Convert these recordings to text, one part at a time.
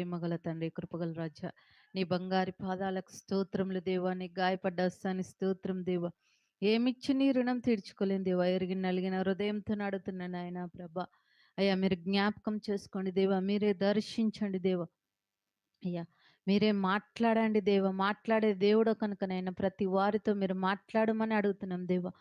ప్రేమగల తండ్రి కృపగల రాజా. నీ బంగారి పాదాలకు స్తోత్రములు దేవా. నీ గాయపడ్డ హస్తాన్ని స్తోత్రం దేవా. ఏమిచ్చి నీ రుణం తీర్చుకోలేని దేవా. ఎరిగి నలిగిన హృదయంతో నడుతున్నాను ఆయన ప్రభ. అయ్యా మీరు జ్ఞాపకం చేసుకోండి దేవా. మీరే దర్శించండి దేవా. అయ్యా మీరే మాట్లాడండి దేవ. మాట్లాడే దేవుడు కనుకనైనా ప్రతి వారితో మీరు మాట్లాడమని అడుగుతున్నాం దేవా.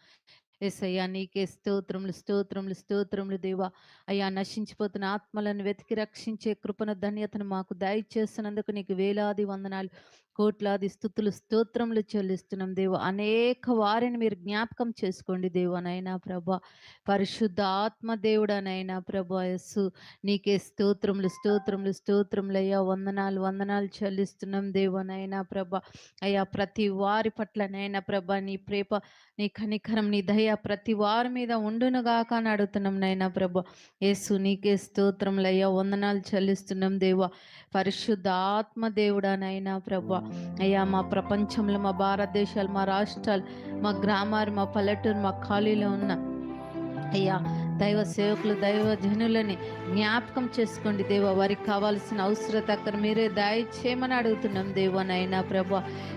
ఎస్ అయ్యా నీకే స్తోత్రములు స్తోత్రములు స్తోత్రములు దేవా. అయ్యా నశించిపోతున్న ఆత్మలను వెతికి రక్షించే కృపణ ధన్యతను మాకు దయచేస్తున్నందుకు నీకు వేలాది వందనాలు. కోట్లాది స్థుతులు స్తోత్రములు చెల్లిస్తున్నాం. దేవ అనేక వారిని మీరు జ్ఞాపకం చేసుకోండి దేవునైనా ప్రభ. పరిశుద్ధ ఆత్మ దేవుడనైనా ప్రభ యస్సు నీకే స్తోత్రములు స్తోత్రములు స్తోత్రములు అయ్యా వందనాలు వందనాలు చెల్లిస్తున్నాం దేవునైనా ప్రభ. అయ్యా ప్రతి వారి పట్లనైనా ప్రభ నీ ప్రేప నీ కనికరం నీ దయ ప్రతి వారి మీద ఉండునుగాక అని అడుగుతున్నాం నైనా ప్రభ. యేసు నీకే స్తోత్రములయ్యా. వందనాలు చెల్లిస్తున్నాం దేవ. పరిశుద్ధ ఆత్మ దేవుడానైనా ప్రభ. అయ్యా మా ప్రపంచంలో మా భారతదేశాలు మా రాష్ట్రాలు మా గ్రామాలు మా పల్లెటూరు మా ఖాళీలో ఉన్న అయ్యా దైవ సేవకులు దైవ జనులని జ్ఞాపకం చేసుకోండి దేవ. వారికి కావాల్సిన అవసరత అక్కడ మీరే దయచేయమని అడుగుతున్నాం దేవనైనా ప్రభ.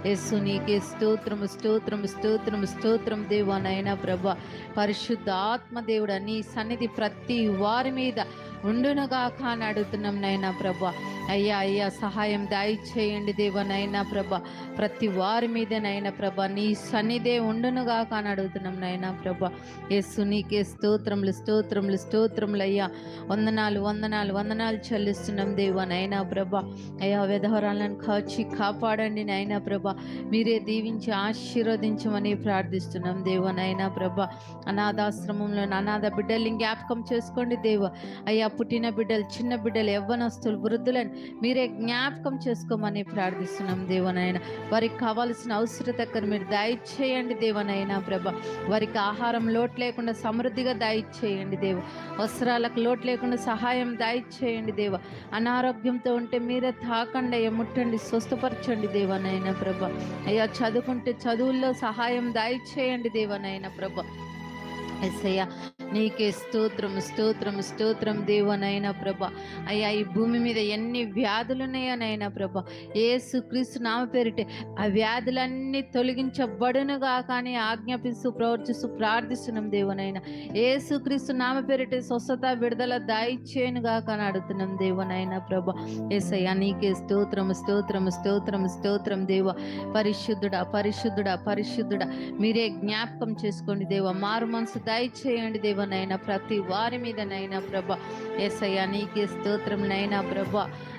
యేసు నీకే స్తోత్రము స్తోత్రము స్తోత్రము స్తోత్రం దేవనైనా ప్రభ. పరిశుద్ధ ఆత్మ దేవుడ నీ సన్నిధి ప్రతి వారి మీద ఉండునుగాక అని అడుగుతున్నాం నైనా ప్రభ. అయ్యా అయ్యా సహాయం దయచేయండి దేవనైనా ప్రభ. ప్రతి వారి మీదనైనా ప్రభ నీ సన్నిధే ఉండునుగాక అని అడుగుతున్నాం నైనా ప్రభ. ఎస్సు నీకే స్తోత్రములు స్తోత్రములు స్తోత్రములు అయ్యా. వందనాలు వందనాలు వందనాలు చెల్లిస్తున్నాం దేవనైనా ప్రభ. అయ్యా వ్యధవరాలను కాచి కాపాడండి నైనా ప్రభ. మీరే దీవించి ఆశీర్వదించమని ప్రార్థిస్తున్నాం దేవనైనా ప్రభ. అనాథాశ్రమంలో అనాథ బిడ్డల్ని జ్ఞాపకం చేసుకోండి దేవ. అయ్యా పుట్టిన బిడ్డలు చిన్న బిడ్డలు యవ్వనస్తులు వృద్ధులను మీరే జ్ఞాపకం చేసుకోమని ప్రార్థిస్తున్నాం దేవనైనా. వారికి కావాల్సిన అవసరత మీరు దయచేయండి దేవనైనా ప్రభ. వారికి ఆహారం లోటు లేకుండా సమృద్ధిగా దయచేయండి దేవ. వస్త్రాలకు లోటు లేకుండా సహాయం దయచేయండి దేవ. అనారోగ్యంతో ఉంటే మీరే తాకండి అయ్యా ముట్టండి స్వస్థపరచండి దేవనైనా ప్రభ. అయ్యా చదువుకుంటే చదువుల్లో సహాయం దయచేయండి దేవనైనా ప్రభ. ఎస్సయ్య నీకే స్తోత్రం స్తోత్రం స్తోత్రం దేవనైనా ప్రభ. అయ్యా ఈ భూమి మీద ఎన్ని వ్యాధులున్నాయనైనా ప్రభ. ఏసు క్రీస్తు నామ పేరిటే ఆ వ్యాధులన్నీ తొలగించబడునుగా కానీ ఆజ్ఞాపిస్తూ ప్రవర్తిస్తూ ప్రార్థిస్తున్నాం దేవనైనా ఏసు క్రీస్తు నామ పేరిటే స్వస్థత విడుదల దాయిచ్చేనుగా కానీ అడుగుతున్నాం దేవనైనా ప్రభ. ఏసయ్యా నీకే స్తోత్రం స్తోత్రం స్తోత్రం స్తోత్రం దేవ. పరిశుద్ధుడా పరిశుద్ధుడా పరిశుద్ధుడా. మీరే జ్ఞాపకం చేసుకోండి దేవ. మారు మనసు దయచేయండి దేవనైనా ప్రతి వారి మీదనైనా ప్రభ. ఎస్ఐయా నీకే స్తోత్రం నైనా ప్రభ.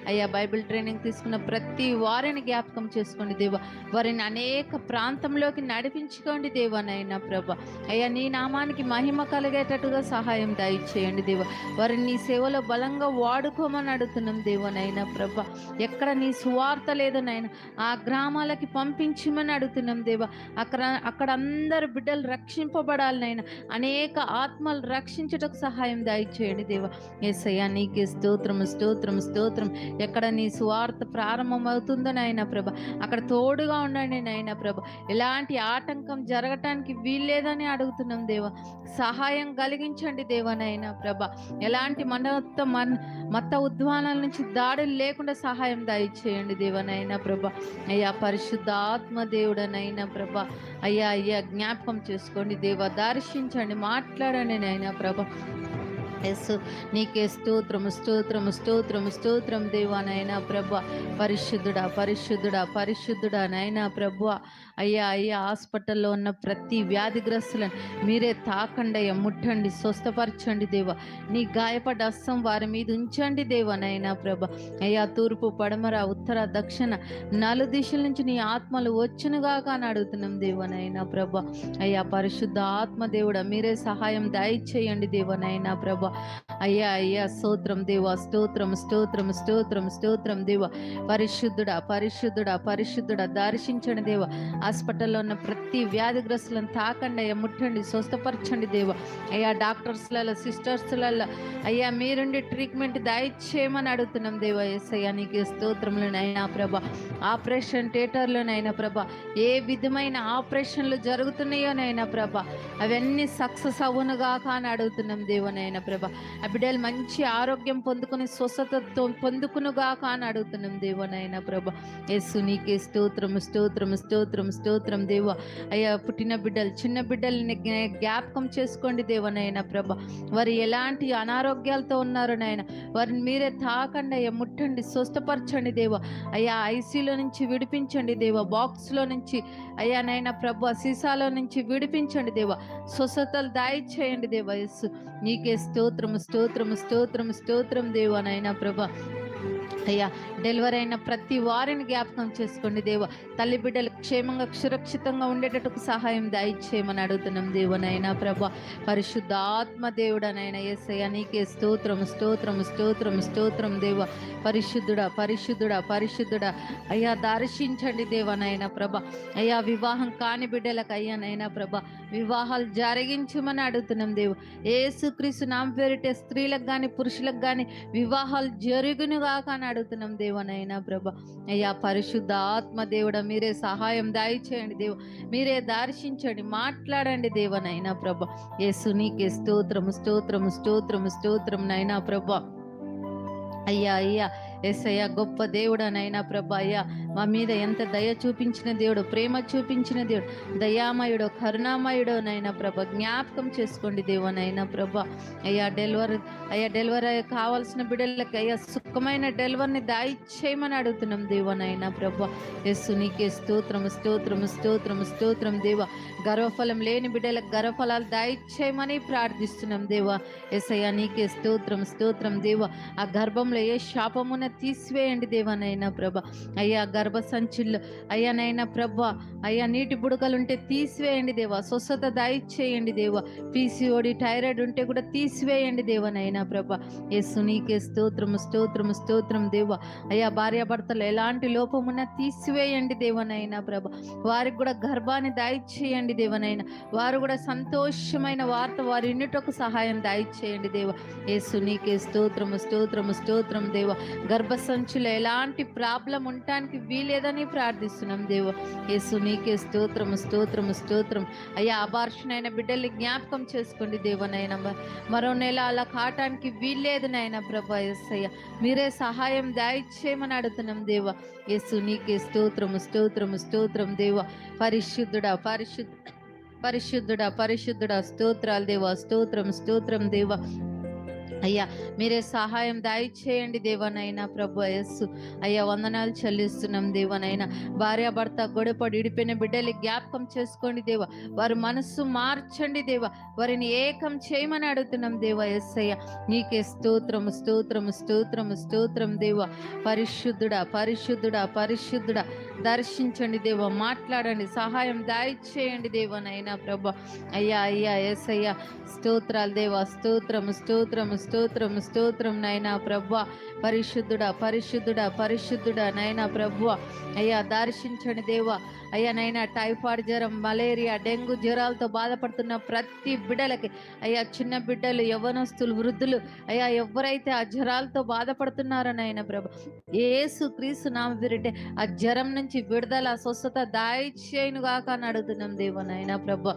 అయ్యా బైబిల్ ట్రైనింగ్ తీసుకున్న ప్రతి వారిని జ్ఞాపకం చేసుకోండి దేవ. వారిని అనేక ప్రాంతంలోకి నడిపించుకోండి దేవనైనా ప్రభ. అయ్యా నీ నామానికి మహిమ కలిగేటట్టుగా సహాయం దయచేయండి దేవ. వారిని నీ సేవలో బలంగా వాడుకోమని అడుగుతున్నాం దేవనైనా ప్రభ. ఎక్కడ నీ సువార్త లేదనైనా ఆ గ్రామాలకి పంపించమని అడుగుతున్నాం దేవ. అక్కడ అక్కడ అందరు బిడ్డలు రక్షింపబడాలనైనా అనేక ఆత్మలు రక్షించుటకు సహాయం దయచేయండి దేవ. అయ్యా నీకే స్తోత్రం స్తోత్రం స్తోత్రం. ఎక్కడ నీ స్వార్థ ప్రారంభం అవుతుందో నాయన ప్రభ అక్కడ తోడుగా ఉండండి నాయన ప్రభ. ఎలాంటి ఆటంకం జరగటానికి వీల్లేదని అడుగుతున్నాం దేవ. సహాయం కలిగించండి దేవనైనా ప్రభ. ఎలాంటి మనత్త మన మత ఉద్వానాల నుంచి దాడులు లేకుండా సహాయం దయచేయండి దేవనైనా ప్రభ. అయ్యా పరిశుద్ధ ఆత్మ దేవుడనైనా ప్రభ. అయ్యా అయ్యా జ్ఞాపకం చేసుకోండి దేవ. దర్శించండి మాట్లాడండి నైనా ప్రభ. ఎస్ నీకే స్తోత్రము స్తోత్రము స్తోత్రము స్తోత్రం దేవా నైనా ప్రభు. పరిశుద్ధుడా పరిశుద్ధుడా పరిశుద్ధుడా నైనా ప్రభు. అయ్యా అయ్యా హాస్పిటల్లో ఉన్న ప్రతి వ్యాధిగ్రస్తులను మీరే తాకండి అయ్యా ముట్టండి స్వస్థపరచండి దేవ. నీ గాయపడ్డ అస్సం వారి మీద ఉంచండి దేవ నైనా ప్రభ. అయ్యా తూర్పు పడమర ఉత్తర దక్షిణ నలు దిశల నుంచి నీ ఆత్మలు వచ్చునుగా అని అడుగుతున్నాం దేవనైనా ప్రభ. అయ్యా పరిశుద్ధ ఆత్మదేవుడా మీరే సహాయం దయచేయండి దేవనైనా ప్రభ. అయ్యా అయ్యా స్తోత్రం దేవ స్తోత్రం స్తోత్రం స్తోత్రం స్తోత్రం దేవ. పరిశుద్ధుడా పరిశుద్ధుడా పరిశుద్ధుడా దర్శించండి దేవ. హాస్పిటల్లో ఉన్న ప్రతి వ్యాధిగ్రస్తులను తాకండి అయ్యా ముట్టండి స్వస్థపరచండి దేవ. అయ్యా డాక్టర్స్లలో సిస్టర్స్లలో అయ్యా మీరుండి ట్రీట్మెంట్ దయచేయమని అడుగుతున్నాం దేవ ఎస్ అయ్యా నీకు స్తోత్రంలోనైనా ప్రభ. ఆపరేషన్ థియేటర్లోనైనా ప్రభ. ఏ విధమైన ఆపరేషన్లు జరుగుతున్నాయోనైనా ప్రభ. అవన్నీ సక్సెస్ అవునుగాక అని అడుగుతున్నాం దేవనైనా ప్రభ. ప్రభ. ఆ బిడ్డలు మంచి ఆరోగ్యం పొందుకుని స్వస్థతతో పొందుకునుగాక అని అడుగుతున్నాం దేవనైనా ప్రభ. యేసు నీకే స్తోత్రం స్తోత్రం స్తోత్రం స్తోత్రం దేవ. అయ్యా పుట్టిన బిడ్డలు చిన్న బిడ్డల్ని జ్ఞాపకం చేసుకోండి దేవనైనా ప్రభ. వారు ఎలాంటి అనారోగ్యాలతో ఉన్నారు నాయన వారిని మీరే తాకండి అయ్యా ముట్టండి స్వస్థపరచండి దేవ. అయ్యా ఐసీలో నుంచి విడిపించండి దేవ బాక్స్లో నుంచి. అయ్యా నైనా ప్రభు సీసాలో నుంచి విడిపించండి దేవ. స్వస్థతలు దాయిచ్చేయండి దేవ ఎస్సు నీకే స్తోత్రము స్తోత్రము స్తోత్రము స్తోత్రం దేవ నైనా ప్రభ. అయ్యా డెలివరీ అయిన ప్రతి వారిని జ్ఞాపకం చేసుకోండి దేవ. తల్లి బిడ్డలు క్షేమంగా సురక్షితంగా ఉండేటట్టుకు సహాయం దాయిచ్చేయమని అడుగుతున్నాం దేవనైనా ప్రభా. పరిశుద్ధాత్మ దేవుడనైనా ఏసయ్యా నీకే స్తోత్రం స్తోత్రం స్తోత్రం స్తోత్రం దేవ. పరిశుద్ధుడా పరిశుద్ధుడా పరిశుద్ధుడా. అయ్యా దర్శించండి దేవనైనా ప్రభ. అయ్యా వివాహం కాని బిడ్డలకు అయ్యానైనా ప్రభ. వివాహాలు జరిగించమని అడుగుతున్నాం దేవు. ఏసుక్రీస్తు నామ పేరిటే స్త్రీలకు కానీ పురుషులకు కానీ వివాహాలు జరుగునుగాక అని అడుగుతున్నాం దేవనైనా ప్రభ. అయ్యా పరిశుద్ధ ఆత్మ దేవుడ మీరే సహాయం దాయిచేయండి దేవు. మీరే దర్శించండి మాట్లాడండి దేవనైనా ప్రభ. యేసు నీకే స్తోత్రము స్తోత్రము స్తోత్రము స్తోత్రం నైనా ప్రభ. అయ్యా అయ్యా ఎస్ గొప్ప దేవుడనైనా ప్రభ అయ్యా మా మీద ఎంత దయ చూపించిన దేవుడు ప్రేమ చూపించిన దేవుడు దయామయుడు కరుణామయుడు నైనా ప్రభ జ్ఞాపకం చేసుకోండి దేవునైనా ప్రభ. అయ్యా డెలివరీ అయ్యా డెలివరీ కావాల్సిన బిడ్డలకి అయ్యా సుఖమైన డెలివరీని దాయిచ్చేయమని అడుగుతున్నాం దేవునైనా ప్రభ. ఎస్సు నీకే స్తోత్రం స్తోత్రం స్తోత్రం స్తోత్రం దేవ. గర్వఫలం లేని బిడ్డలకు గర్వఫలాలు దాయిచ్చేయమని ప్రార్థిస్తున్నాం దేవా. అయ్యా నీకే స్తోత్రం స్తోత్రం దేవ. ఆ గర్భంలో ఏ శాపమున తీసివేయండి దేవనైనా ప్రభ. అయ్యా గర్భ సంచుల్లో అయ్యా నైనా ప్రభ అయ్యా నీటి బుడకలుంటే తీసివేయండి దేవా. స్వస్థత దాయిచ్చేయండి దేవా. పీసీఓడి థైరాయిడ్ ఉంటే కూడా తీసివేయండి దేవనైనా ప్రభ. యేసు నీకే స్తోత్రము స్తోత్రము స్తోత్రం దేవ. అయ్యా భార్యాభర్తలు ఎలాంటి లోపమున్నా తీసివేయండి దేవనైనా ప్రభ. వారికి కూడా గర్భాన్ని దాయిచ్చేయండి దేవనైనా. వారు కూడా సంతోషమైన వార్త వారి ఇన్నిటకు సహాయం దాయిచ్చేయండి దేవ. యేసు నీకే స్తోత్రము స్తోత్రము స్తోత్రం దేవ. గర్భసంచులో ఎలాంటి ప్రాబ్లం ఉండటానికి వీలేదని ప్రార్థిస్తున్నాం దేవ యేసు నీకే స్తోత్రము స్తోత్రము స్తోత్రం. అయ్యా అబార్షణైన బిడ్డల్ని జ్ఞాపకం చేసుకోండి దేవనైనా మరో నెల అలా కావటానికి వీల్లేదు నాయన ప్రభా ఎస్సయ్య మీరే సహాయం దాయిచ్చేయమని అడుగుతున్నాం దేవ. యేసు నీకే స్తోత్రము స్తోత్రము స్తోత్రం దేవ. పరిశుద్ధుడా పరిశుద్ధ పరిశుద్ధుడా పరిశుద్ధుడా స్తోత్రాలు దేవా స్తోత్రం స్తోత్రం దేవ. అయ్యా మీరే సహాయం దయచేయండి దేవనైనా ప్రభు యస్సు అయ్యా వందనాలు చెల్లిస్తున్నాం దేవనైనా. భార్యాభర్త గొడవపడి ఇడిపోయిన బిడ్డలు జ్ఞాపకం చేసుకోండి దేవ. వారి మనస్సు మార్చండి దేవ. వారిని ఏకం చేయమని అడుగుతున్నాం దేవ ఎస్సయ్య నీకే స్తోత్రము స్తోత్రము స్తోత్రము స్తోత్రం దేవ. పరిశుద్ధుడా పరిశుద్ధుడా పరిశుద్ధుడా. దర్శించండి దేవ మాట్లాడండి సహాయం దాయిచేయండి దేవనైనా ప్రభ. అయ్యా అయ్యా ఎస్ అయ్యా స్తోత్రాలు దేవ స్తోత్రం స్తోత్రం స్తోత్రం స్తోత్రం నైనా ప్రభ. పరిశుద్ధుడా పరిశుద్ధుడా పరిశుద్ధుడా నైనా ప్రభు. అయ్యా దర్శించండి దేవా. అయ్యా నైనా టైఫాయిడ్ జ్వరం మలేరియా డెంగ్యూ జ్వరాలతో బాధపడుతున్న ప్రతి బిడ్డలకి అయ్యా చిన్న బిడ్డలు యవ్వనస్తులు వృద్ధులు అయ్యా ఎవరైతే ఆ జ్వరాలతో బాధపడుతున్నారో నాయన ప్రభ. ఏసు క్రీస్తు నామ విరిటే ఆ జ్వరం నుంచి విడుదల స్వస్థత దాయిచేయునుగాక అని అడుగుతున్నాం దేవునైనా ప్రభ.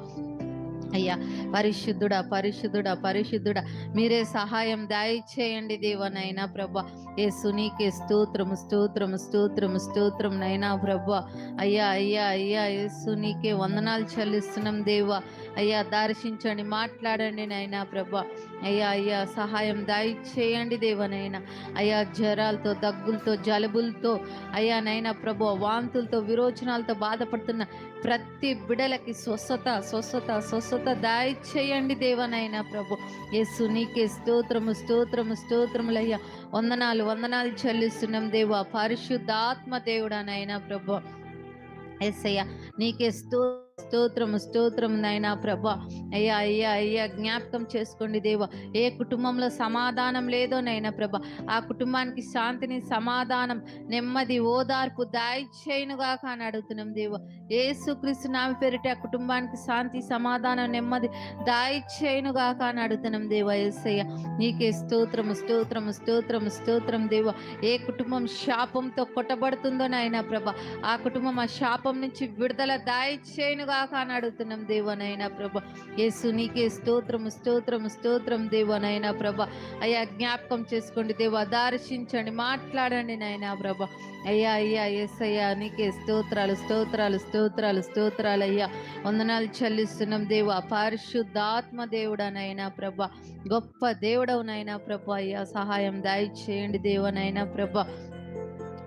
అయ్యా పరిశుద్ధుడా పరిశుద్ధుడా పరిశుద్ధుడా మీరే సహాయం దాయిచేయండి దేవనైనా ప్రభా. ఏ సునీకే స్తోత్రము స్తోత్రము స్తోత్రము స్తోత్రం నైనా ప్రభా. అయ్యా అయ్యా అయ్యా ఏ సునీకే వందనాలు చెల్లిస్తున్నాం దేవా. అయ్యా దర్శించండి మాట్లాడండి నైనా ప్రభా. అయ్యా అయ్యా సహాయం దయచేయండి దేవనైనా. అయ్యా జ్వరాలతో దగ్గులతో జలుబులతో అయ్యా నైనా ప్రభు వాంతులతో విరోచనాలతో బాధపడుతున్న ప్రతి బిడలకి స్వస్థత స్వస్థత స్వస్థత దయచేయండి దేవనైనా ప్రభు. యేసు నీకే స్తోత్రము స్తోత్రము స్తోత్రములయ్యా వందనాలు వందనాలు చెల్లిస్తున్నాం దేవా. పరిశుద్ధాత్మ దేవుడానైనా ప్రభు. ఎస్సయ్యా నీకే sto స్తోత్రము స్తోత్రం నైనా ప్రభా. అయ్యా అయ్యా అయ్యా జ్ఞాపకం చేసుకోండి దేవ. ఏ కుటుంబంలో సమాధానం లేదో నైనా ప్రభ ఆ కుటుంబానికి శాంతిని సమాధానం నెమ్మది ఓదార్పు దాయిచేయునుగాక అని అడుగుతున్నాం దేవ. ఏసుక్రీస్తు నామి పేరిట ఆ కుటుంబానికి శాంతి సమాధానం నెమ్మది దాయిచేయునుగాక అని అడుగుతున్నాం దేవ ఏసయ్య. నీకే స్తోత్రము స్తోత్రము స్తోత్రము స్తోత్రం దేవ. ఏ కుటుంబం శాపంతో కొట్టబడుతుందో నాయన ప్రభ. ఆ కుటుంబం ఆ శాపం నుంచి విడుదల దాయిచేయునుగాక గాక అని అడుగుతున్నాం దేవనైనా ప్రభ. యేసు నీకే స్తోత్రము స్తోత్రము స్తోత్రం దేవనైనా ప్రభ. అయ్యా జ్ఞాపకం చేసుకోండి దేవ. దర్శించండి మాట్లాడండి నాయనా ప్రభ. అయ్యా అయ్యా ఎస్ అయ్యా నీకే స్తోత్రాలు స్తోత్రాలు స్తోత్రాలు స్తోత్రాలు అయ్యా. వందనాలు చెల్లిస్తున్నాం దేవ. పరిశుద్ధాత్మ దేవుడనైనా ప్రభ. గొప్ప దేవుడవునైనా ప్రభ. అయ్యా సహాయం దయచేయండి దేవనైనా ప్రభ.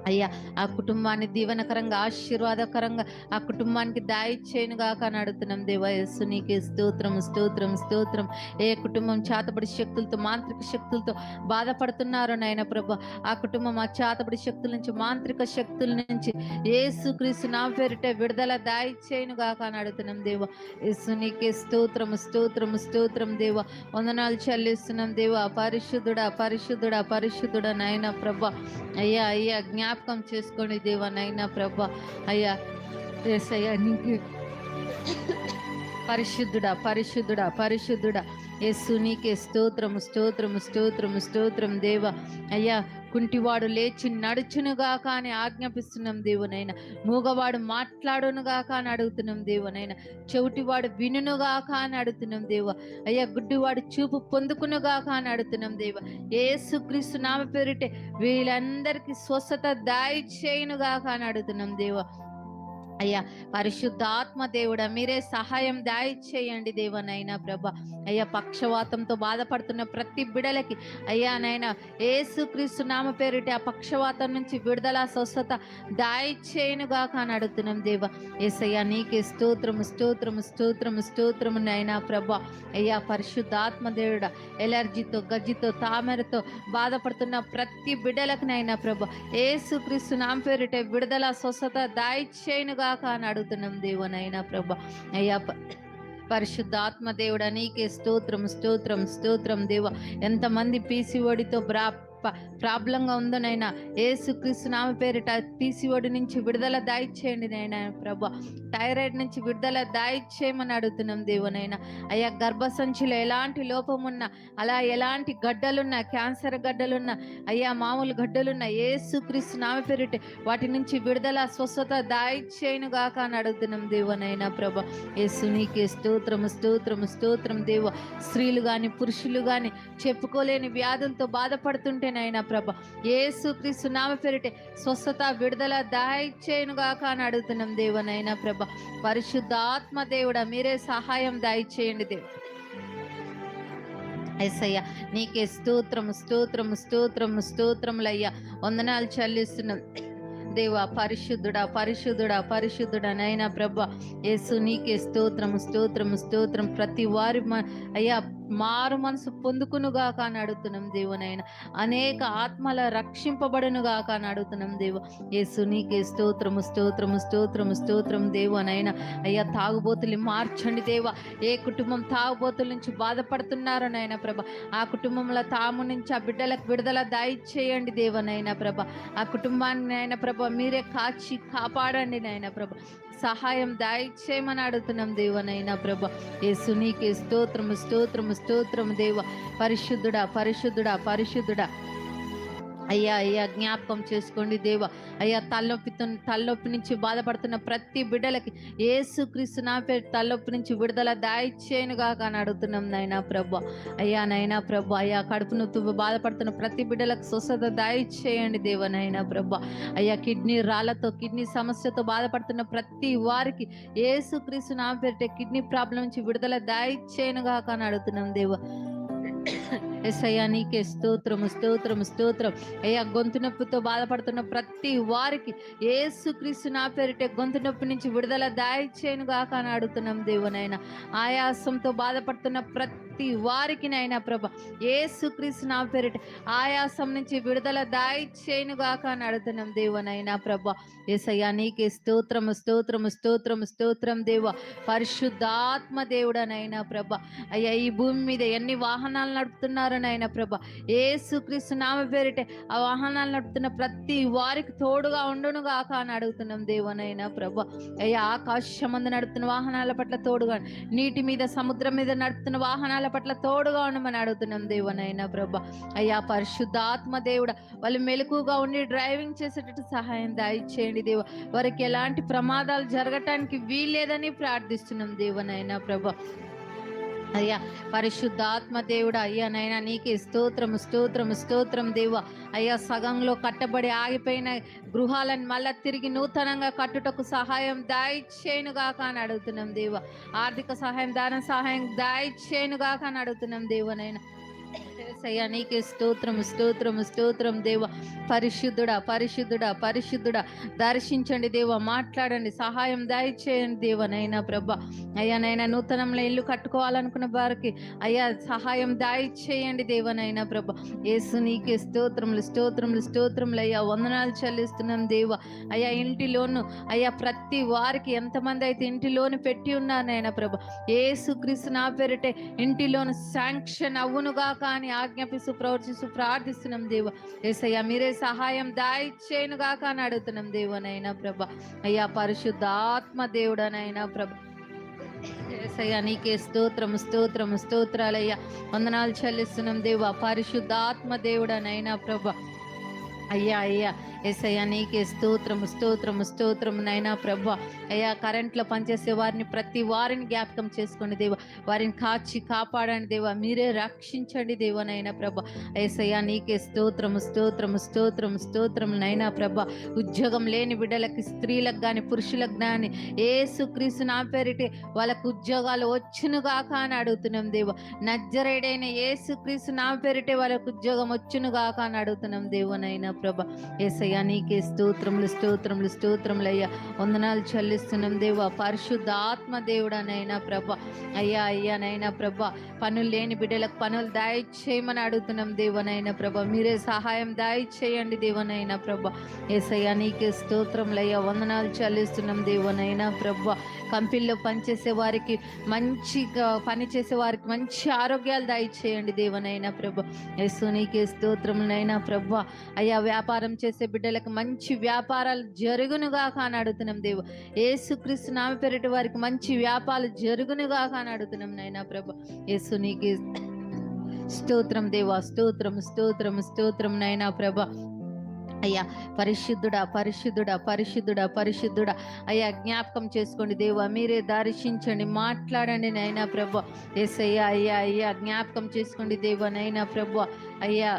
అయ్యా ఆ కుటుంబాన్ని దీవెనకరంగా ఆశీర్వాదకరంగా ఆ కుటుంబానికి దాయిచ్చేయను గాక అని అడుగుతున్నాం దేవా. యేసు నీకే స్తోత్రం స్తోత్రం స్తోత్రం. ఏ కుటుంబం చేతబడి శక్తులతో మాంత్రిక శక్తులతో బాధపడుతున్నారో నాయన ప్రభు ఆ కుటుంబం ఆ చేతబడి శక్తుల నుంచి మాంత్రిక శక్తుల నుంచి ఏసు క్రీస్తు నా పేరిట విడుదల దాయిచ్చేయను గాక అని అడుగుతున్నాం దేవ. యేసు నీకే స్తోత్రం స్తోత్రం స్తోత్రం దేవ. వందనాలు చెల్లిస్తున్నాం దేవ. పరిశుద్ధుడా పరిశుద్ధుడా పరిశుద్ధుడా నాయన ప్రభ. అయ్యా అయ్యా జ్ఞాపకం చేసుకొని దేవనైనా ప్రభ అయ్యా ఎస్ అయ్యా నీకు పరిశుద్ధుడా పరిశుద్ధుడా పరిశుద్ధుడా. యేసు నీకే స్తోత్రము స్తోత్రము స్తోత్రము స్తోత్రం దేవ. అయ్యా కుంటివాడు లేచి నడుచునుగాక అని ఆజ్ఞాపిస్తున్నాం దేవునైనా మూగవాడు మాట్లాడునుగాక అని అడుగుతున్నాం దేవునైనా చెవిటివాడు వినుగాక అని అడుగుతున్నాం దేవ. అయ్యా గుడ్డివాడు చూపు పొందుకునుగాక అని అడుగుతున్నాం దేవ. ఏసుక్రీస్తు నామ పేరిటే వీళ్ళందరికీ స్వస్థత దాయి చేయనుగాక అని అడుగుతున్నాం దేవ. అయ్యా పరిశుద్ధాత్మ దేవుడ మీరే సహాయం దాయి చేయండి దేవనైనా ప్రభ. అయ్యా పక్షవాతంతో బాధపడుతున్న ప్రతి బిడలకి అయ్యా నైనా ఏసుక్రీస్తు నామ పేరిట ఆ పక్షవాతం నుంచి విడుదల స్వస్థత దాయి అని అడుగుతున్నాం దేవ. ఏసయ్యా నీకే స్తోత్రము స్తోత్రము స్తోత్రము స్తోత్రము నైనా ప్రభ. అయ్యా పరిశుద్ధాత్మ దేవుడ ఎలర్జీతో గజ్జితో తామరతో బాధపడుతున్న ప్రతి బిడలకి నైనా ప్రభ. ఏసుక్రీస్తు నామ పేరిట విడుదల స్వస్థత దాయి చేయనుగాక అని అడుగుతున్నాం దేవునైనా ప్రభ. అయ్యా ప- పరిశుద్ధాత్మ దేవుడా నీకే స్తోత్రం స్తోత్రం స్తోత్రం దేవ. ఎంతమంది పీసిఓడితో బ్రా ప- ప్రాబ్లంగా ఉందో నైనా ఏసుక్రీస్తు నామ పేరిట పీసీఓడి నుంచి విడుదల దాయిచ్చేయండి నైనా ప్రభు. థైరాయిడ్ నుంచి విడుదల దాయిచ్చేయమని అడుగుతున్నాం దేవునైనా అయ్యా గర్భసంచిలో ఎలాంటి లోపం ఉన్నా అలా ఎలాంటి గడ్డలున్నా క్యాన్సర్ గడ్డలున్నా అయ్యా మామూలు గడ్డలున్నా ఏసుక్రీస్తు నామ పేరిట వాటి నుంచి విడుదల స్వస్థత దాయిచ్చేయను గాక అని అడుగుతున్నాం దేవునైనా ప్రభు. ఏసు నీకే స్తోత్రము స్తోత్రము స్తోత్రం దేవ. స్త్రీలు కానీ పురుషులు కానీ చెప్పుకోలేని వ్యాధులతో బాధపడుతుంటే బాధపడుతుంటేనైనా ప్రభ. ఏసు క్రీస్తు నామ పేరిటే స్వస్థత విడుదల దాయిచ్చేయను గాక అని అడుగుతున్నాం దేవనైనా ప్రభ. పరిశుద్ధాత్మ దేవుడా మీరే సహాయం దాయిచ్చేయండి దేవుడు. ఎస్సయ్యా నీకే స్తోత్రం స్తోత్రం స్తోత్రం స్తోత్రములయ్యా. వందనాలు చెల్లిస్తున్నాం. దేవా పరిశుద్ధుడా పరిశుద్ధుడా పరిశుద్ధుడా నైనా ప్రభ. యేసు నీకే స్తోత్రం స్తోత్రం స్తోత్రం. ప్రతి వారి అయ్యా మారు మనసు పొందుకునుగాక అని అడుగుతున్నాం దేవునైనా అనేక ఆత్మల రక్షింపబడునుగాక అని అడుగుతున్నాం దేవు. యేసు నీకే స్తోత్రము స్తోత్రము స్తోత్రము స్తోత్రం దేవనైనా అయ్యా తాగుబోతులు మార్చండి దేవ. ఏ కుటుంబం తాగుబోతుల నుంచి బాధపడుతున్నారో నాయన ప్రభ. ఆ కుటుంబంలో తాము నుంచి ఆ బిడ్డలకు విడుదల దయచేయండి దేవనైనా ప్రభ. ఆ కుటుంబాన్ని నాయన ప్రభ మీరే కాచి కాపాడండి నాయన ప్రభ. సహాయం దాయిచ్చేయమని అడుగుతున్నాం దేవనైనా ప్రభ. యేసు నీకే స్తోత్రము స్తోత్రము స్తోత్రము దేవ. పరిశుద్ధుడా పరిశుద్ధుడా పరిశుద్ధుడా. అయ్యా అయ్యా జ్ఞాపకం చేసుకోండి దేవ. అయ్యా తలనొప్పితో తలనొప్పి నుంచి బాధపడుతున్న ప్రతి బిడ్డలకి ఏసు క్రీస్తు నా పేరు తలనొప్పి నుంచి విడుదల దాయిచ్చేయనుగా అని అడుగుతున్నాం నైనా ప్రభు. అయ్యా నైనా ప్రభు అయ్యా కడుపు నొప్పి బాధపడుతున్న ప్రతి బిడ్డలకు స్వస్థత దాయిచ్చేయండి దేవ నైనా ప్రభు. అయ్యా కిడ్నీ రాళ్ళతో కిడ్నీ సమస్యతో బాధపడుతున్న ప్రతి వారికి ఏసు క్రీస్తు నా పేరిట కిడ్నీ ప్రాబ్లం నుంచి విడుదల దాయిచ్చేయనుగా అని అడుగుతున్నాం దేవ. ఎస్ఐయా అయ్యా నీకే స్తోత్రము స్తోత్రము స్తోత్రం. అయ్యా గొంతు నొప్పితో బాధపడుతున్న ప్రతి వారికి ఏసుక్రీస్తు నా పేరిటే గొంతు నొప్పి నుంచి విడుదల దాయిచ్చేను గాక అని అడుగుతున్నాం దేవునైనా. ఆయాసంతో బాధపడుతున్న ప్రతి వారికి నైనా ప్రభ ఏసుక్రీస్తు నా పేరిట ఆయాసం నుంచి విడుదల దాయిచ్చేయను గాక అని అడుగుతున్నాం దేవునైనా ప్రభ. ఏసయ్యా నీకే స్తోత్రము స్తోత్రము స్తోత్రము స్తోత్రం దేవ. పరిశుద్ధాత్మ దేవుడనైనా ప్రభ. అయ్యా ఈ భూమి మీద ఎన్ని వాహనాలు నడుపు నడుపుతున్నారు నాయన ప్రభ. ఏసుక్రీస్తు నామ పేరిటే ఆ వాహనాలు నడుపుతున్న ప్రతి వారికి తోడుగా ఉండును గాక అని అడుగుతున్నాం దేవనైనా ప్రభ. అయ్యా ఆకాశం మందు నడుపుతున్న వాహనాల పట్ల తోడుగా నీటి మీద సముద్రం మీద నడుపుతున్న వాహనాల పట్ల తోడుగా ఉండమని అడుగుతున్నాం దేవనైనా ప్రభ. అయ్యా పరిశుద్ధాత్మ దేవుడ వాళ్ళు మెలకుగా ఉండి డ్రైవింగ్ చేసేటట్టు సహాయం దయచేయండి దేవ. వారికి ఎలాంటి ప్రమాదాలు జరగటానికి వీల్లేదని ప్రార్థిస్తున్నాం దేవనైనా ప్రభ. అయ్యా పరిశుద్ధాత్మ దేవుడు అయ్యా నైనా నీకే స్తోత్రం స్తోత్రం స్తోత్రం దేవ. అయ్యా సగంలో కట్టబడి ఆగిపోయిన గృహాలను మళ్ళా తిరిగి నూతనంగా కట్టుటకు సహాయం దాయిచ్చేనుగాక అని అడుగుతున్నాం దేవ. ఆర్థిక సహాయం దాన సహాయం దాయిచ్చేనుగాక అని అడుగుతున్నాం దేవనైనా అయ్యా నీకే స్తోత్రము స్తోత్రము స్తోత్రం దేవ. పరిశుద్ధుడా పరిశుద్ధుడా పరిశుద్ధుడా. దర్శించండి దేవ మాట్లాడండి సహాయం దయచేయండి దేవనైనా ప్రభ. అయ్యా నైనా నూతనంలో ఇల్లు కట్టుకోవాలనుకున్న వారికి అయ్యా సహాయం దయచేయండి దేవనైనా ప్రభ. యేసు నీకే స్తోత్రములు స్తోత్రములు స్తోత్రములు అయ్యా. వందనాలు చెల్లిస్తున్నాం దేవ. అయ్యా ఇంటిలోను అయ్యా ప్రతి వారికి ఎంతమంది అయితే ఇంటిలోను పెట్టి ఉన్నారనైనా ప్రభ. ఏసు క్రీస్తు నా పేరిటే ఇంటిలోను శాంక్షన్ అవ్వునుగా కానీ ఆజ్ఞాపిస్తూ ప్రవర్తిస్తూ ప్రార్థిస్తున్నాం దేవ. ఏసయ్యా మీరే సహాయం దాయిచ్చేనుగా కానీ అడుగుతున్నాం దేవనైనా ప్రభ. అయ్యా పరిశుద్ధాత్మ దేవుడనైనా ప్రభ. ఏసయ్యా నీకే స్తోత్రం స్తోత్రం స్తోత్రాలయ్యా. వందనాలు చెల్లిస్తున్నాం దేవ. పరిశుద్ధాత్మ దేవుడనైనా ప్రభ. అయ్యా అయ్యా ఎస్ఐయా నీకే స్తోత్రము స్తోత్రము స్తోత్రము నైనా ప్రభా. అయ్యా కరెంట్లో పనిచేసే వారిని ప్రతి వారిని జ్ఞాపకం చేసుకోండి దేవ వారిని కాచి కాపాడండి దేవ మీరే రక్షించండి దేవనైనా ప్రభ. ఏసయ్యా నీకే స్తోత్రము స్తోత్రము స్తోత్రము స్తోత్రము నైనా ప్రభ. ఉద్యోగం లేని బిడ్డలకి స్త్రీలకు కానీ పురుషులకు కానీ ఏసు క్రీస్తు నా పేరిటే వాళ్ళకు ఉద్యోగాలు వచ్చునుగాక అని అడుగుతున్నాం దేవ. నజ్జరేడైన ఏసు క్రీస్తు నా పేరిటే వాళ్ళకు ఉద్యోగం వచ్చునుగాక అని అడుగుతున్నాం దేవనైనా ప్రభ. ఏసయ్యా నీకే స్తోత్రములు స్తోత్రములు స్తోత్రములు అయ్యా వందనాలు చెల్లిస్తున్నాం దేవ. పరిశుద్ధ ఆత్మ దేవుడనైనా ప్రభ. అయ్యా అయ్యానైనా ప్రభ. పనులు లేని బిడ్డలకు పనులు దయచేయమని అడుగుతున్నాం దేవనైనా ప్రభ. మీరే సహాయం దయచేయండి దేవనైనా ప్రభ. ఏసయ్యా నీకే స్తోత్రములు అయ్యా వందనాలు చెల్లిస్తున్నాం దేవనైనా ప్రభ. కంపెనీలో పనిచేసే వారికి మంచిగా పని చేసే వారికి మంచి ఆరోగ్యాలు దయచేయండి దేవనైనా ప్రభ. యేసు నీకే స్తోత్రములైనా ప్రభ. అయ్యా వ్యాపారం చేసే బిడ్డలకు మంచి వ్యాపారాలు జరుగునుగా కాని అడుగుతున్నాం దేవు. ఏసుక్రీస్తు నామ పేరిట వారికి మంచి వ్యాపారాలు జరుగునుగా కాని అడుగుతున్నాం నైనా ప్రభు. యేసు నీకు స్తోత్రం దేవా స్తోత్రం స్తోత్రం స్తోత్రం నైనా ప్రభ. అయ్యా పరిశుద్ధుడా పరిశుద్ధుడా పరిశుద్ధుడా పరిశుద్ధుడా. అయ్యా జ్ఞాపకం చేసుకోండి దేవా మీరే దర్శించండి మాట్లాడండి నైనా ప్రభ. ఎస్ అయ్యా అయ్యా అయ్యా జ్ఞాపకం చేసుకోండి దేవా నైనా ప్రభు. అయ్యా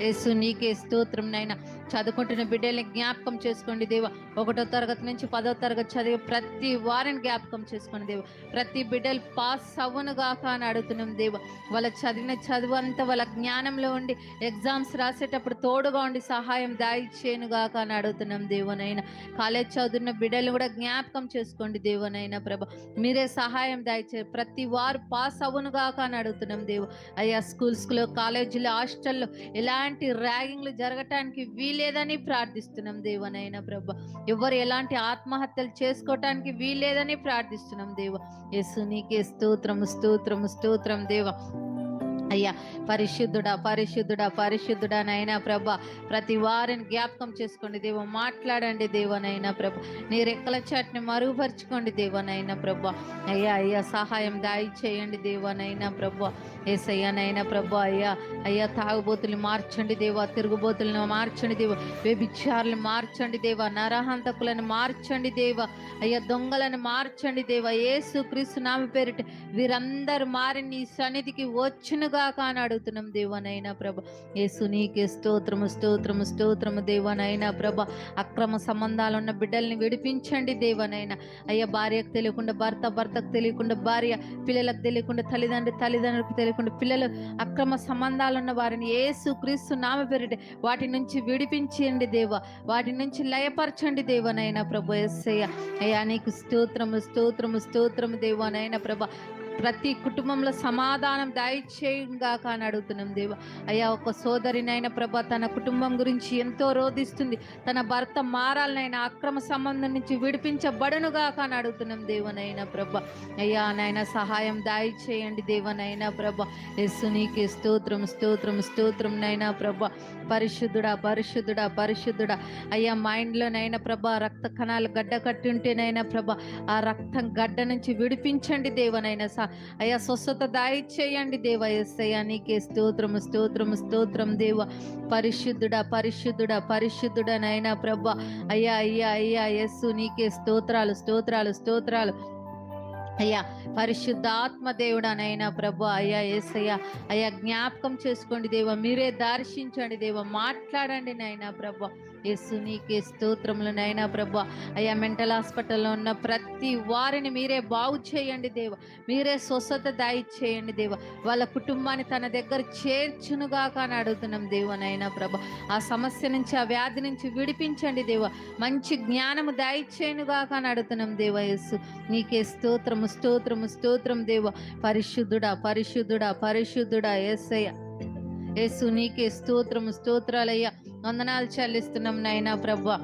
యేసు నీకే స్తోత్రం నైనా చదువుకుంటున్న బిడ్డల్ని జ్ఞాపకం చేసుకోండి దేవ. ఒకటో తరగతి నుంచి పదో తరగతి చదివి ప్రతి వారిని జ్ఞాపకం చేసుకోండి దేవ. ప్రతి బిడ్డలు పాస్ అవ్వను గాక అని అడుగుతున్నాం దేవ. వాళ్ళ చదివిన చదువు అంతా వాళ్ళ జ్ఞానంలో ఉండి ఎగ్జామ్స్ రాసేటప్పుడు తోడుగా ఉండి సహాయం దాయిచ్చేను గాక అని అడుగుతున్నాం దేవనైనా కాలేజ్ చదువుతున్న బిడ్డలు కూడా జ్ఞాపకం చేసుకోండి దేవనైనా ప్రభ. మీరే సహాయం దాయిచ్చే ప్రతి వారు పాస్ అవ్వను గాక అని అడుగుతున్నాం దేవ. అయ్యా స్కూల్స్లో కాలేజీలో హాస్టల్లో ఎలాంటి ర్యాగింగ్లు జరగటానికి వీలు వీలేదని ప్రార్థిస్తున్నాం దేవనైనా ప్రభ. ఎవరు ఎలాంటి ఆత్మహత్యలు చేసుకోవటానికి వీలేదని ప్రార్థిస్తున్నాం దేవ. యేసు నీకే స్తోత్రం స్తోత్రము స్తోత్రం దేవ. అయ్యా పరిశుద్ధుడా పరిశుద్ధుడా పరిశుద్ధుడా నైనా ప్రభ ప్రతి వారిని జ్ఞాపకం చేసుకోండి దేవ మాట్లాడండి దేవనైనా ప్రభ నీ రెక్కల చాట్ని మరుగుపరుచుకోండి దేవనైనా ప్రభ. అయ్యా అయ్యా సహాయం దాయి చేయండి దేవనైనా ప్రభ. ఏసయ్యానైనా ప్రభ అయ్యా అయ్యా తాగుబోతులు మార్చండి దేవా తిరుగుబోతులను మార్చండి దేవ వ్యభిచారులు మార్చండి దేవా నరహంతకులను మార్చండి దేవ అయ్యా దొంగలను మార్చండి దేవ ఏసు క్రీస్తు నామ పేరిట వీరందరూ మారి నీ సన్నిధికి వచ్చునుగాక అని అడుగుతున్నాం దేవనైనా ప్రభ. యేసు నీకే స్తోత్రము స్తోత్రము స్తోత్రము దేవనైనా ప్రభ. అక్రమ సంబంధాలు ఉన్న బిడ్డల్ని విడిపించండి దేవనైనా. అయ్యా భార్యకు తెలియకుండా భర్త భర్తకు తెలియకుండా భార్య పిల్లలకు తెలియకుండా తల్లిదండ్రి తల్లిదండ్రులకు తెలియకుండా పిల్లలు అక్రమ సంబంధాలు ఉన్న వారిని ఏసు క్రీస్తు నామ పేరిట వాటి నుంచి విడిపించండి దేవ. వాటి నుంచి లయపరచండి దేవనైనా ప్రభు. ఎస్సయ్య అయ్యా నీకు స్తోత్రము స్తోత్రము స్తోత్రము దేవనైనా ప్రభ. ప్రతి కుటుంబంలో సమాధానం దయచేయంగాక అని అడుగుతున్నాం దేవ. అయ్యా ఒక సోదరినైనా ప్రభ తన కుటుంబం గురించి ఎంతో రోధిస్తుంది. తన భర్త మారాలనైనా అక్రమ సంబంధం నుంచి విడిపించబడునుగాక అని అడుగుతున్నాం దేవనైనా ప్రభ. అయ్యా నాయన సహాయం దయచేయండి దేవనైనా ప్రభ. యేసు నీకే స్తోత్రం స్తోత్రం స్తోత్రం నైనా ప్రభ. పరిశుద్ధుడా పరిశుద్ధుడా పరిశుద్ధుడా. అయ్యా మైండ్లోనైనా ప్రభ రక్త కణాలు గడ్డ కట్టి ఉంటేనైనా ప్రభ ఆ రక్తం గడ్డ నుంచి విడిపించండి దేవనైనా. సా అయ్యా స్వస్థత దయచేయండి దేవ. ఎస్సయ్యా నీకే స్తోత్రము స్తోత్రము స్తోత్రం దేవ. పరిశుద్ధుడా పరిశుద్ధుడా పరిశుద్ధుడా నైనా ప్రభ. అయ్యా అయ్యా అయ్యా ఎస్సు నీకే స్తోత్రాలు స్తోత్రాలు స్తోత్రాలు. అయ్యా పరిశుద్ధాత్మ దేవుడానైనా ప్రభు. అయ్యా ఏసయ్యా అయ్యా జ్ఞాపకం చేసుకోండి దేవ. మీరే దర్శించండి దేవ. మాట్లాడండి నైనా ప్రభు. యేసు నీకే స్తోత్రములు నైనా ప్రభు. అయ్యా మెంటల్ హాస్పిటల్లో ఉన్న ప్రతి వారిని మీరే బాగు చేయండి దేవ. మీరే స్వస్థత దాయి చేయండి దేవ. వాళ్ళ కుటుంబాన్ని తన దగ్గర చేర్చునుగాక అని అడుగుతున్నాం దేవనైనా ప్రభ. ఆ సమస్య నుంచి ఆ వ్యాధి నుంచి విడిపించండి దేవ. మంచి జ్ఞానము దయచేయనుగాక అని అడుగుతున్నాం దేవ యేసు. నీకే స్తోత్రము స్తోత్రము స్తోత్రం దేవ. పరిశుద్ధుడా పరిశుద్ధుడా పరిశుద్ధుడా ఏసయ్య. యేసు నీకే స్తోత్రము స్తోత్రాలయ్యా. వందనాలు చెల్లిస్తున్నాం నాయన ప్రభా.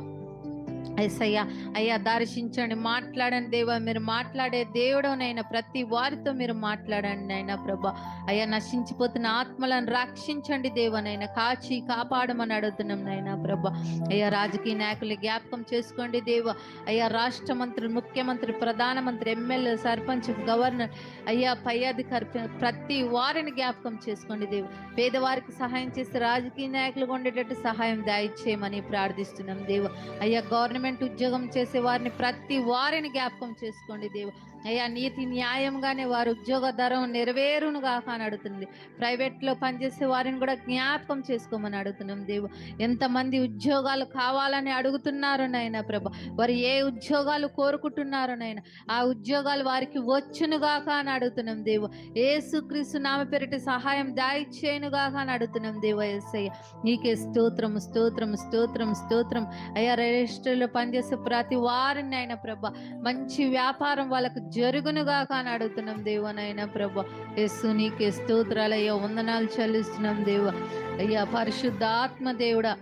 ఎస్సయ్యా అయ్యా దర్శించండి మాట్లాడండి దేవా మీరు మాట్లాడే దేవుడనైనా ప్రతి వారితో మీరు మాట్లాడండి నైనా ప్రభా. అయ్యా నశించిపోతున్న ఆత్మలను రక్షించండి దేవనైనా కాచి కాపాడమని అడుగుతున్నాం నైనా ప్రభా. అయ్యా రాజకీయ నాయకులు జ్ఞాపకం చేసుకోండి దేవ. అయ్యా రాష్ట్ర మంత్రి ముఖ్యమంత్రి ప్రధానమంత్రి ఎమ్మెల్యే సర్పంచ్ గవర్నర్ అయ్యా పై అధికారి ప్రతి వారిని జ్ఞాపకం చేసుకోండి దేవ. పేదవారికి సహాయం చేస్తే రాజకీయ నాయకులు ఉండేటట్టు సహాయం దయచేయమని ప్రార్థిస్తున్నాం దేవ. అయ్యా గవర్నమెంట్ ఉద్యోగం చేసే వారిని ప్రతి వారిని జ్ఞాపకం చేసుకోండి దేవు అయ్యా నీతి న్యాయంగానే వారు ఉద్యోగ ధరం నెరవేరును గాక అని అడుగుతుంది. ప్రైవేట్లో పనిచేసే వారిని కూడా జ్ఞాపకం చేసుకోమని అడుగుతున్నాం దేవు ఎంతమంది ఉద్యోగాలు కావాలని అడుగుతున్నారు నాయన ప్రభ. వారు ఏ ఉద్యోగాలు కోరుకుంటున్నారు నాయన. ఆ ఉద్యోగాలు వారికి వచ్చునుగాక అని అడుగుతున్నాం దేవు ఏసుక్రీస్తు నామ పేరిట సహాయం దాయిచ్చేయనుగాక అని అడుగుతున్నాం దేవ ఎస్ఐ నీకే స్తోత్రం స్తోత్రం స్తోత్రం స్తోత్రం. అయ్యా రిజిస్టర్లో పనిచేసే ప్రతి వారిని ఆయన ప్రభ. మంచి వ్యాపారం వాళ్ళకు జరుగునుగాక అని అడుగుతున్నాం దేవనైనా ప్రభా. ఎస్సు నీకే స్తోత్రాలయ్యా వందనాలు చెల్లిస్తున్నాం దేవ. అయ్యా పరిశుద్ధాత్మ దేవుడా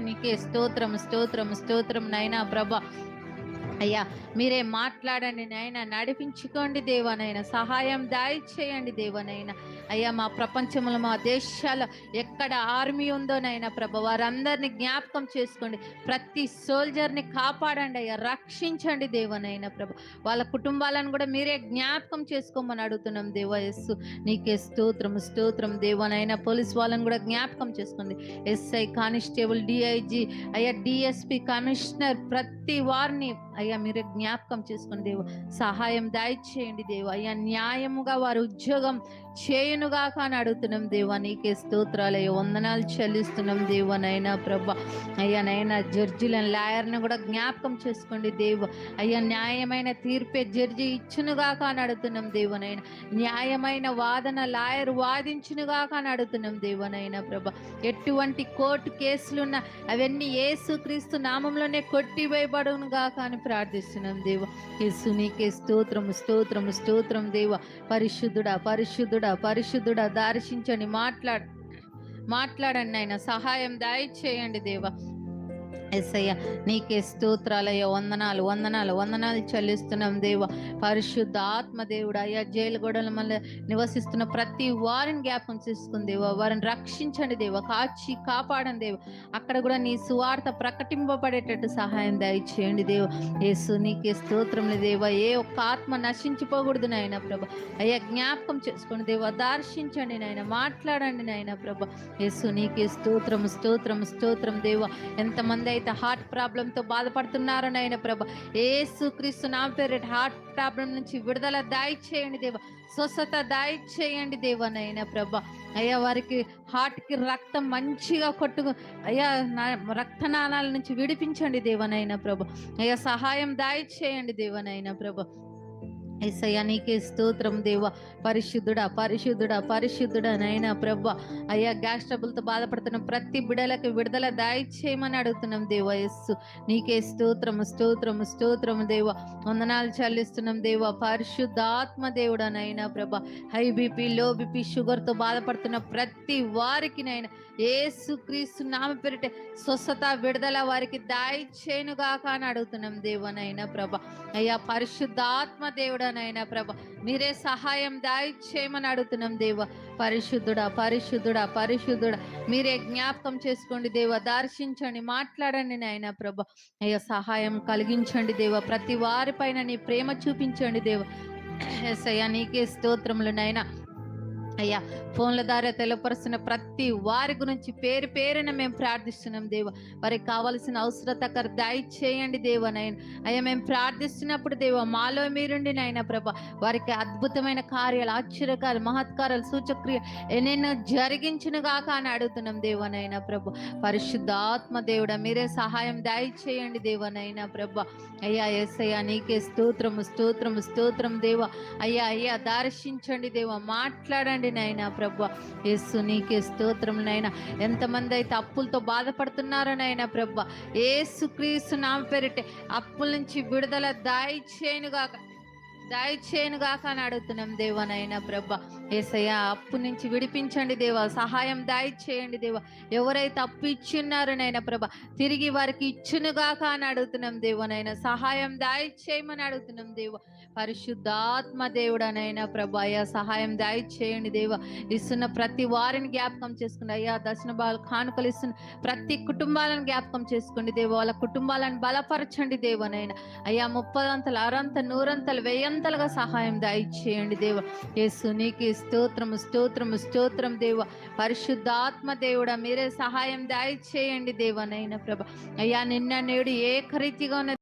నీకే స్తోత్రం స్తోత్రం స్తోత్రం నైనా ప్రభ. అయ్యా మీరే మాట్లాడండి నాయన నడిపించుకోండి దేవనైనా సహాయం దాయిచేయండి దేవనైనా. అయ్యా మా ప్రపంచంలో మా దేశాల్లో ఎక్కడ ఆర్మీ ఉందో నైనా ప్రభ వారందరినీ జ్ఞాపకం చేసుకోండి. ప్రతి సోల్జర్ని కాపాడండి అయ్యా రక్షించండి దేవనైనా ప్రభ. వాళ్ళ కుటుంబాలను కూడా మీరే జ్ఞాపకం చేసుకోమని అడుగుతున్నాం దేవయస్సు నీకే స్తోత్రం స్తోత్రం దేవనైనా. పోలీస్ వాళ్ళని కూడా జ్ఞాపకం చేసుకోండి. ఎస్ఐ కానిస్టేబుల్ డిఐజీ అయ్యా డిఎస్పి కమిషనర్ ప్రతి వారిని అయ్యా మీరే జ్ఞాపకం చేసుకుని దేవు సహాయం దయచేయండి దేవు. అయ్యా న్యాయముగా వారి ఉద్యోగం చేయునుగాక అని అడుగుతున్నాం దేవా నీకే స్తోత్రాలయ్య వందనాలు చెల్లిస్తున్నాం దేవనైనా ప్రభ. అయ్యా నైనా జడ్జిలను లాయర్ని కూడా జ్ఞాపకం చేసుకోండి దేవ. అయ్యా న్యాయమైన తీర్పే జడ్జి ఇచ్చునుగాక అని అడుగుతున్నాం దేవనైనా న్యాయమైన వాదన లాయర్ వాదించునుగాక అని అడుగుతున్నాం దేవనైనా ప్రభ. ఎటువంటి కోర్టు కేసులున్న అవన్నీ ఏసుక్రీస్తు నామంలోనే కొట్టివేయబడును గాక అని ప్రార్థిస్తున్నాం దేవ. యేసు నీకే స్తోత్రము స్తోత్రము స్తోత్రం దేవ. పరిశుద్ధుడా పరిశుద్ధుడు. పరిశుద్ధుడా దర్శించండి మాట్లాడు మాట్లాడండి ఆయన సహాయం దయచేయండి దేవా. ఎస్సయ్య నీకే స్తోత్రాలయ్య. వందనాలు వందనాలు వందనాలు చెల్లిస్తున్నాం దేవ. పరిశుద్ధ ఆత్మ దేవుడు అయ్యా జైలు గొడవల మళ్ళీ నివసిస్తున్న ప్రతి వారిని జ్ఞాపకం చేసుకుని దేవ. వారిని రక్షించండి దేవ. కాచి కాపాడండి దేవ. అక్కడ కూడా నీ సువార్త ప్రకటింపబడేటట్టు సహాయం దయచేయండి దేవ. యేసు నీకే స్తోత్రములు దేవ. ఏ ఒక్క ఆత్మ నశించిపోకూడదు నాయన ప్రభ. అయ్యా జ్ఞాపకం చేసుకోండి దేవ దర్శించండి నాయన. మాట్లాడండి నాయన ప్రభ. యేసు నీకే స్తోత్రం స్తోత్రం స్తోత్రం దేవ. ఎంతమంది ఎవరైతే హార్ట్ ప్రాబ్లంతో బాధపడుతున్నారో నాయన ప్రభ ఏసు క్రీస్తు నా పేరు హార్ట్ ప్రాబ్లం నుంచి విడుదల దాయి చేయండి దేవ స్వస్థత దాయి చేయండి దేవ నాయన ప్రభ. అయ్యా వారికి హార్ట్కి రక్తం మంచిగా కొట్టు అయ్యా నా రక్తనాళాల నుంచి విడిపించండి దేవనైనా ప్రభు. అయ్యా సహాయం దాయి చేయండి దేవనైనా ప్రభు. ఎస్ఐయా నీకే స్తోత్రం దేవ. పరిశుద్ధుడా పరిశుద్ధుడా పరిశుద్ధుడా నైనా ప్రభ. అయ్యా గ్యాస్ ట్రబుల్తో బాధపడుతున్న ప్రతి బిడలకి విడుదల దాయిచ్చేయమని అడుగుతున్నాం దేవ ఎస్సు నీకే స్తోత్రం స్తోత్రం స్తోత్రం దేవ. వందనాలు చెల్లిస్తున్నాం దేవ. పరిశుద్ధాత్మ దేవుడా నైనా ప్రభ. హై బీపీ లో బీపీ షుగర్తో బాధపడుతున్న ప్రతి వారికి నైనా ఏసు క్రీస్తు నామ పెరిటే స్వస్థత విడుదల వారికి దాయిచ్చేయనుగాక అని అడుగుతున్నాం దేవనైనా ప్రభ. అయ్యా పరిశుద్ధాత్మ దేవుడనైనా ప్రభ. మీరే సహాయం దాయిచ్చేయమని అడుగుతున్నాం దేవ. పరిశుద్ధుడా పరిశుద్ధుడా పరిశుద్ధుడా. మీరే జ్ఞాపకం చేసుకోండి దేవ. దర్శించండి మాట్లాడండి నాయన ప్రభ. అయ్యా సహాయం కలిగించండి దేవ. ప్రతి వారిపైన నీ ప్రేమ చూపించండి దేవ. ఎస్ అయ్యా నీకే స్తోత్రములు నైనా. అయ్యా ఫోన్ల ద్వారా తెలియపరుస్తున్న ప్రతి వారి గురించి పేరు పేరున మేము ప్రార్థిస్తున్నాం దేవ. వారికి కావలసిన అవసరత కర దయచేయండి దేవ నాయన. అయ్యా మేము ప్రార్థిస్తున్నప్పుడు దేవ మాలో మీరుండి నాయన ప్రభ. వారికి అద్భుతమైన కార్యాలు ఆశ్చర్యకాలు మహత్కారాలు సూచక్రియ ఎన్నెన్నో జరిగించిన గాక అని అడుగుతున్నాం దేవనైనా ప్రభ. పరిశుద్ధాత్మ దేవుడ మీరే సహాయం దయచేయండి దేవనైనా ప్రభ. అయ్యా ఎస్ అయ్యా నీకే స్తోత్రము స్తోత్రము స్తోత్రం దేవ. అయ్యా అయ్యా దర్శించండి దేవ మాట్లాడండి. నాయనా ప్రభు. యేసు నీకే స్తోత్రం నాయన. ఎంతమంది అయితే అప్పులతో బాధపడుతున్నారో నాయన ప్రభు. ఏసు క్రీస్తు నామ పేరిటే అప్పుల నుంచి విడుదల దాయిచేయనుగాక. దాయిచేయనుగాక అని అడుగుతున్నాం దేవనైనా ప్రభ. ఏసయ్య అప్పు నుంచి విడిపించండి దేవ. సహాయం దయచేయండి దేవ. ఎవరైతే అప్పు ఇచ్చిన్నారో నైనా ప్రభ తిరిగి వారికి ఇచ్చునుగాక అని అడుగుతున్నాం దేవనైనా సహాయం దయచేయమని అడుగుతున్నాం దేవ. పరిశుద్ధాత్మ దేవుడనైనా ప్రభ అయ్యా సహాయం దయచేయండి దేవ. ఇస్తున్న ప్రతి వారిని జ్ఞాపకం చేసుకోండి అయ్యా దర్శన బాలు కానుకలు ఇస్తున్న ప్రతి కుటుంబాలను జ్ఞాపకం చేసుకోండి దేవ వాళ్ళ కుటుంబాలను బలపరచండి దేవనైనా. అయ్యా ముప్పదంతలు అరంత నూరంతలు వెయ్యంతలుగా సహాయం దయచేయండి దేవ. యేసు నీకు స్తోత్రము స్తోత్రము స్తోత్రం దేవ. పరిశుద్ధాత్మ దేవుడా మీరే సహాయం దయచేయండి దేవనైనా ప్రభ. అయ్యా నిన్న నేడు ఏకరీతిగా ఉన్న